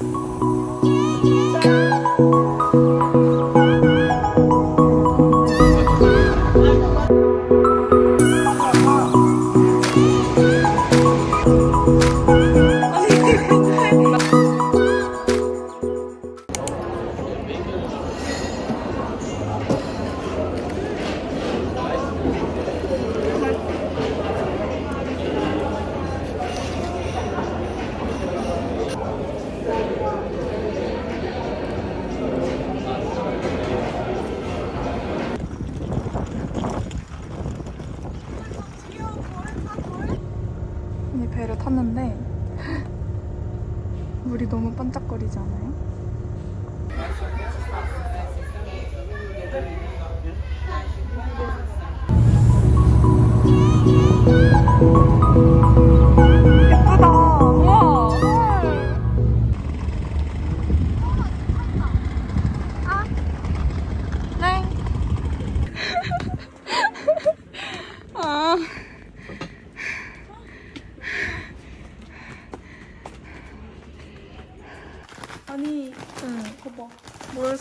이 않아요?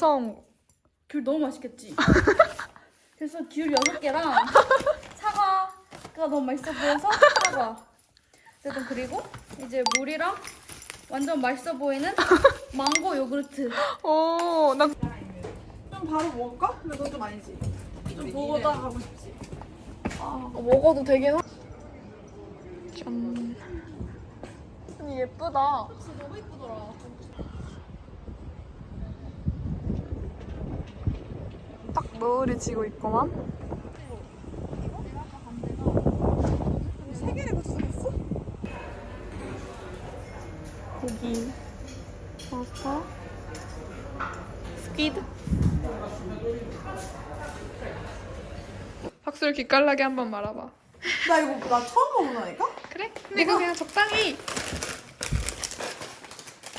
물성 귤 너무 맛있겠지? 그래서 귤 6개랑 사과가 너무 맛있어 보여서 사과 어쨌든 그리고 이제 물이랑 완전 맛있어 보이는 망고 요구르트 오, 나좀 바로 먹을까? 근데 그건 좀 아니지. 좀 보다 가고 싶지. 먹어도 되긴 하... 짠. 아니, 예쁘다. 진짜 너무 이쁘더라 노을이 지고 고추장했어? 고기, 파스타, 스퀴드. 박수를 기깔나게 한번 말아봐. 나 이거 나 처음 먹는다니까? 그래? 이거 그냥 적당히.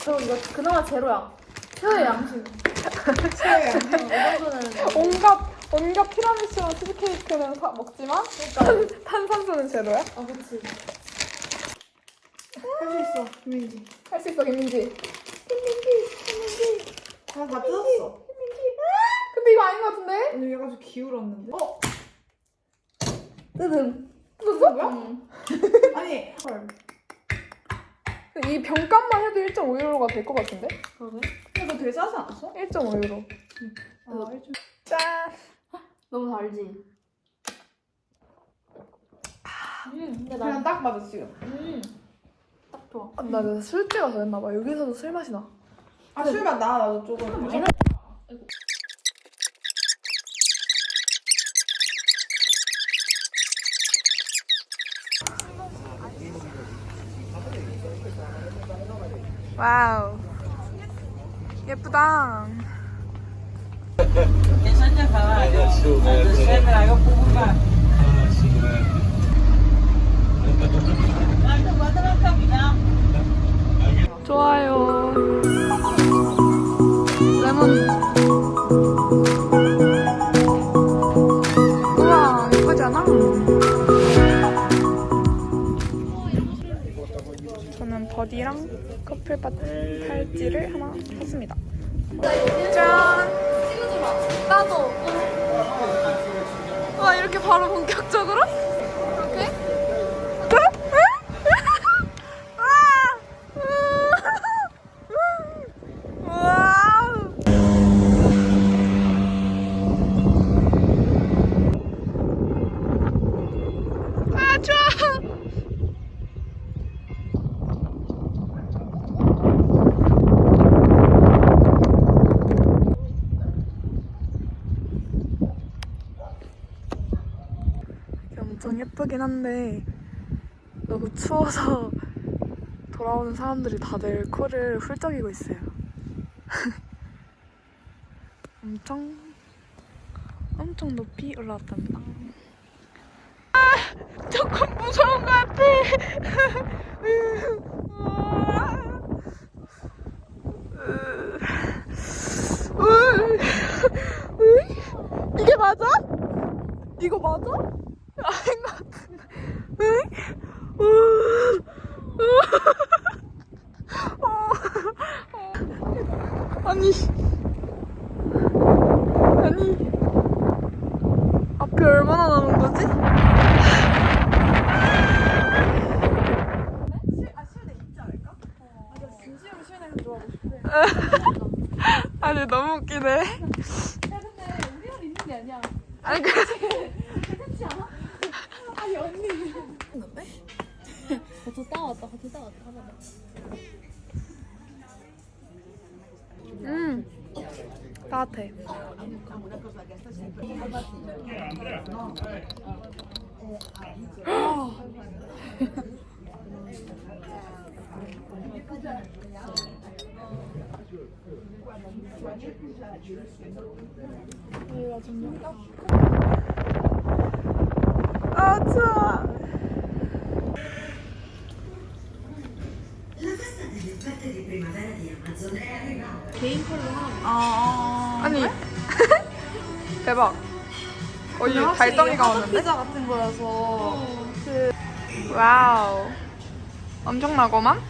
저 이거 그나마 제로야. 이 정도는 온갖 온갖 티라미수랑 치즈케이크는 사, 먹지만 탄, 탄산수는 제로야? 어 그치 할 수 있어. 김민지. 할 수 있어 김민지. 다, 다 뜯었어. 근데 이거 아닌 것 같은데? 오늘 얘가 좀 기울었는데. 어? 뜨듬 뜯었어? 뭐야? 응. 아니. 헐. 이 병값만 해도 1.5유로가 될 것 같은데? 그러게 근데 너 되게 싸지 않았어? 1.5유로. 아, 일좀 짠. 너무 달지? 음 근데 그냥 난딱 맞아 지금. 음, 딱 좋아 아, 나 그래서 술제가 되었나봐. 여기서도 술 맛이 나. 아 술맛 나 나도 조금. 와우. 예쁘다. 좋아요. 레몬. 버디랑 커플 바- 팔찌를 하나 샀습니다. 짠! 나도! 와, 이렇게 바로 본격적으로? 이렇게? 와우! 아, 좋아! 이게 엄청 예쁘긴 한데 너무 추워서 돌아오는 사람들이 다들 코를 훌쩍이고 있어요. 엄청 엄청 높이 올라왔답니다. 아, 조금 무서운 것 같아. 이게 맞아? 이거 맞아? 아닌 것 같은데. 응? 우, 우. 어, 어. 아니. 아니. 앞에 얼마나 남은 거지? 아 실내 있지 않을까? 아, 나 아니, 너무 웃기네. 야 근데 우리만 있는 게 아니야. 아니, 그. 괜찮지 않아? 아니 언니. 버터 따왔다. 버터 따왔다. 봐봐. 음. 따뜻해. 아, 추워. 아니 대박 어, 이 달덩이가 오는데? 피자 같은 거여서 와우 엄청나고만?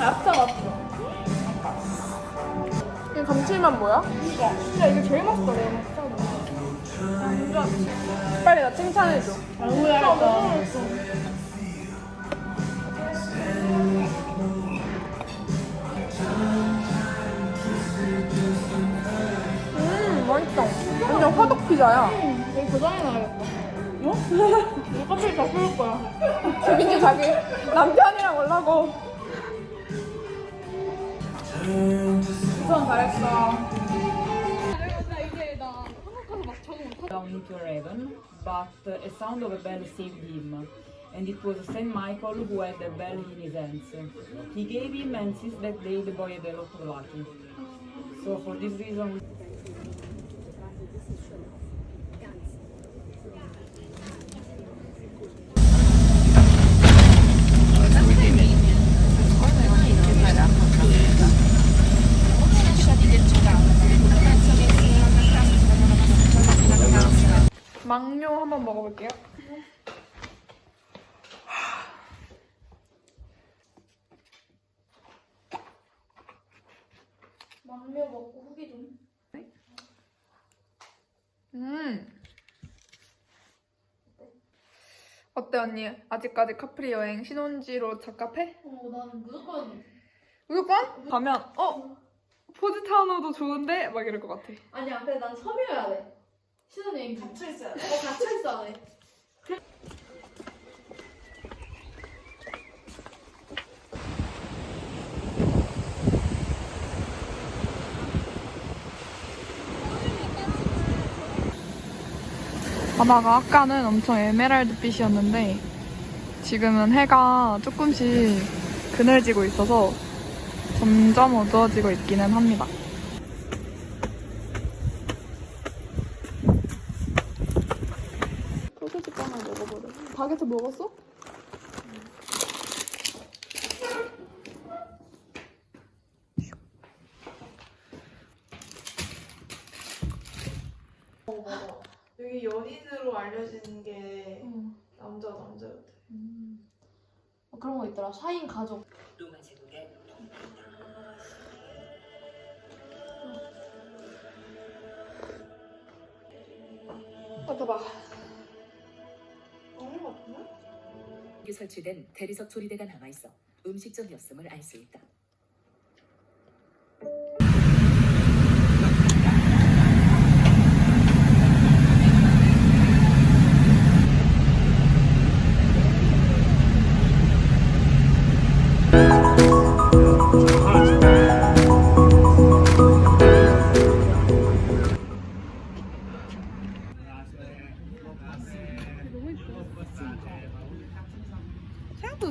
얇다 같죠? 이 감칠맛 뭐야? 진짜 이게 제일 맛있다 내가 맛있다. 빨리 나 칭찬해줘 너무 음 맛있다 완전 화덕 피자야 여기 도장해놔야겠다. 어? 이거 껍질 다 풀을 거야. 재민이 자기 남편이랑 올라고 우선 잘했어. down into a raven, but a sound of a bell saved him, and it was Saint Michael who had the bell in his hands. He gave him, and since that day the boy had a lot of lucky. So for this reason, 한번 먹어볼게요 망며 먹고 후기 좀. 음 어때 언니? 아직까지 카프리 여행 신혼지로 적합해? 어 나는 무조건 무조건? 가면 어? 포지타노도 좋은데? 막 이럴 것 같아 아니야. 근데 난 섬이어야 돼. 신혼여행 갇혀 있어야 돼. 어 갇혀 있어야 돼. 바다가 아까는 엄청 에메랄드 빛이었는데 지금은 해가 조금씩 그늘지고 있어서 점점 어두워지고 있기는 합니다. 소세지 하나 먹어보래. 바게트 먹었어? 여기 연인으로 알려지는 게 남자 남자였대. 어, 그런 거 있더라. 샤인 가족. 맡아봐. 너 설치된 대리석 조리대가 남아 있어 음식점이었음을 알 수 있다.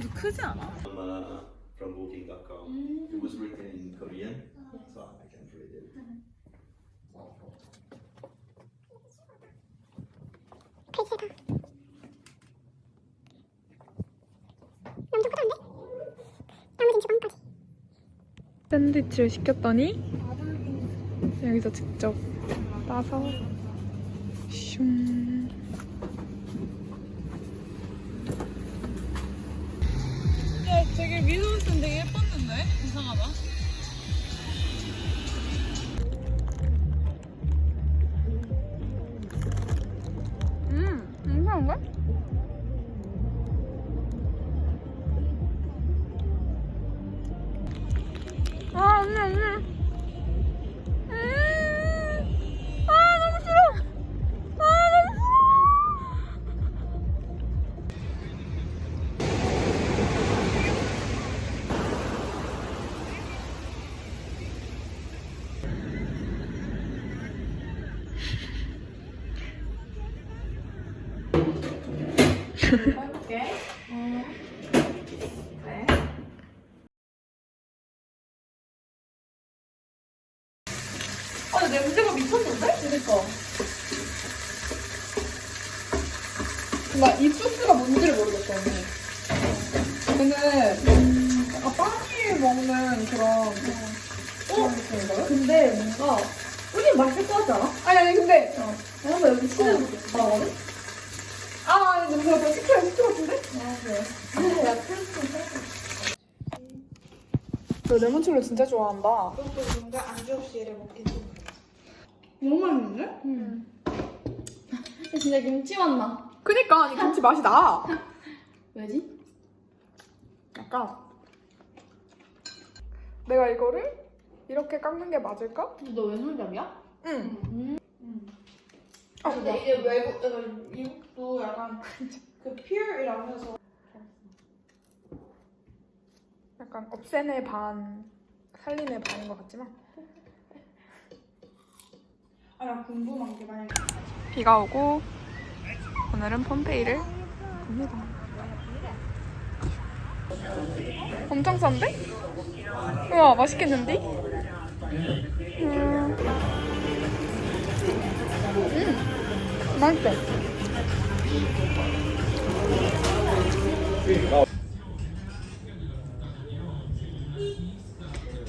생각보다 크지 않아? uh, from booking.com. It was written in Korean, so I can't read it. 샌드위치를 시켰더니 여기서 직접 따서 슝 되게 예뻤는데? 이상하다. 이 소스가 뭔지를 모르겠어, 언니. 얘는 약간 빵이 먹는 그런 그런 느낌인가요? 근데 뭔가 우리 맛있을 것 같지 않아? 아니, 아니, 근데. 뭔가 여기 치즈 나거든? 아, 냄새가 더 시켜야 시켜 같은데? 아 그래. 야 크리스피 너 레몬첼로 진짜 좋아한다. 그것도 그런데 안주 없이 얘를 먹긴 좀. 너무 맛있는데? 응. 진짜 김치 맛 나. 그니까, 아니, 김치 맛이 나. 왜지? 약간. 내가 이거를 이렇게 깎는 게 맞을까? 너 왼손잡이야? 응. 아, 근데 이제 외국, 어, 미국도 약간 그 피어이라고 해서 약간 업센의 반, 살린의 반인 것 같지만. 아, 나 궁금한 게 만약에 비가 오고 오늘은 폼페이를 갑니다. 엄청 싼데? 우와 맛있겠는데? 음, 음 맛있어.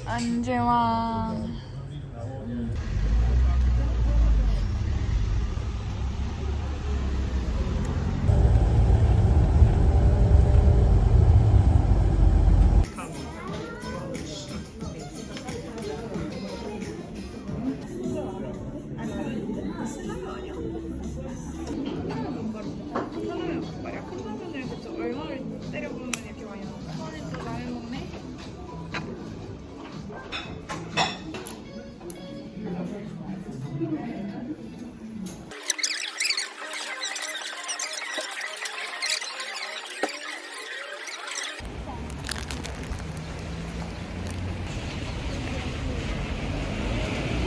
안재왕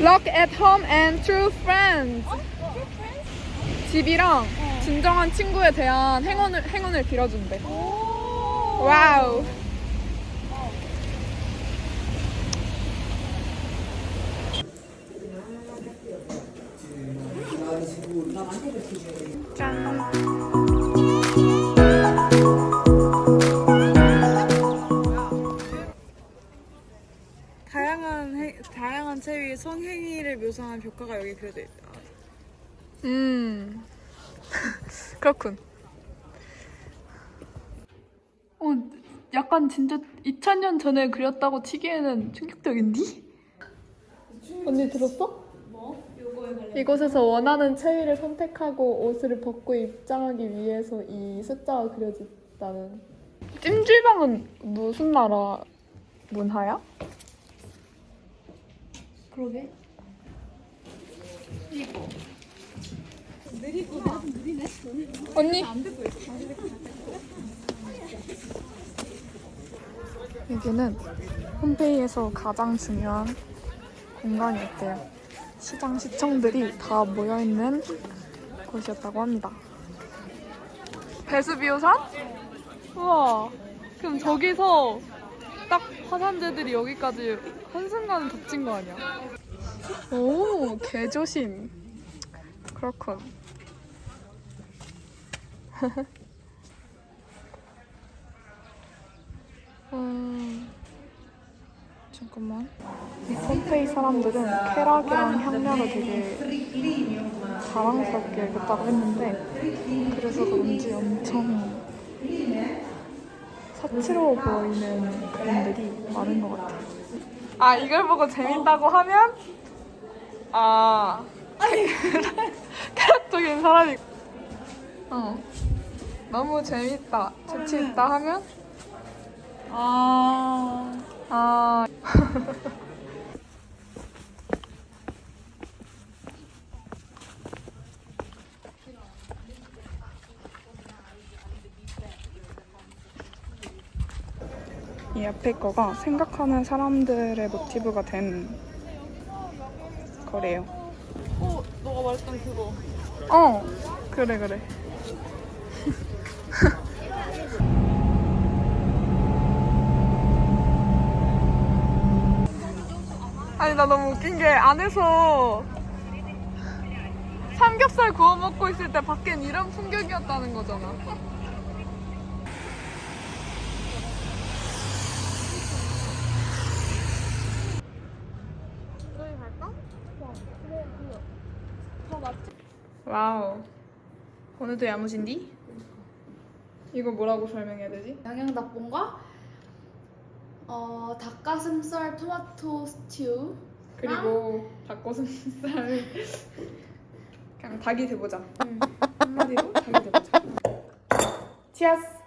Look at home and true friends. 집이랑 진정한 친구에 대한 행운을 행운을 빌어준대. 와우. 다양한 해, 다양한 체위의 성행위를 묘사한 벽화가 여기 그려져 있다. 음. 그렇군. 어, 약간 진짜 2000년 전에 그렸다고 치기에는 충격적인디? 언니 들었어? 뭐? 이곳에서 원하는 체위를 선택하고 옷을 벗고 입장하기 위해서 이 숫자가 그려졌다는. 찜질방은 무슨 나라 문화야? 그러게. 언니. 여기는 홈페이에서 가장 중요한 공간이었대요. 시장 시청들이 다 모여 있는 곳이었다고 합니다. 배수비오산? 우와. 그럼 저기서 딱 화산재들이 여기까지 한순간 덮친 거 아니야? 오, 개조심. 그렇군. 음, 잠깐만. 이 pom페이 사람들은 쾌락이랑 향락을 되게 자랑스럽게 여겼다고 했는데 그래서 그런지 엄청 거칠어 보이는 그림들이 많은 것 같아요. 아 이걸 보고 재밌다고 하면? 아. 캐릭적인 사람이. 어. 너무 재밌다. 재치 있다 하면? 아. 아 이 앞에 거가 생각하는 사람들의 모티브가 된 거래요. 어, 너가 말했던 그거. 어, 그래 그래. 아니 나 너무 웃긴 게 안에서 삼겹살 구워 먹고 있을 때 밖엔 이런 풍경이었다는 거잖아. 와우. 오늘도 야무진디? 이거 뭐라고 설명해야 되지? 양양닭볶음과 어, 닭가슴살 토마토 스튜. 그리고 닭고슴살 그냥 닭이 돼보자 한마디로 닭이 돼보자 치아스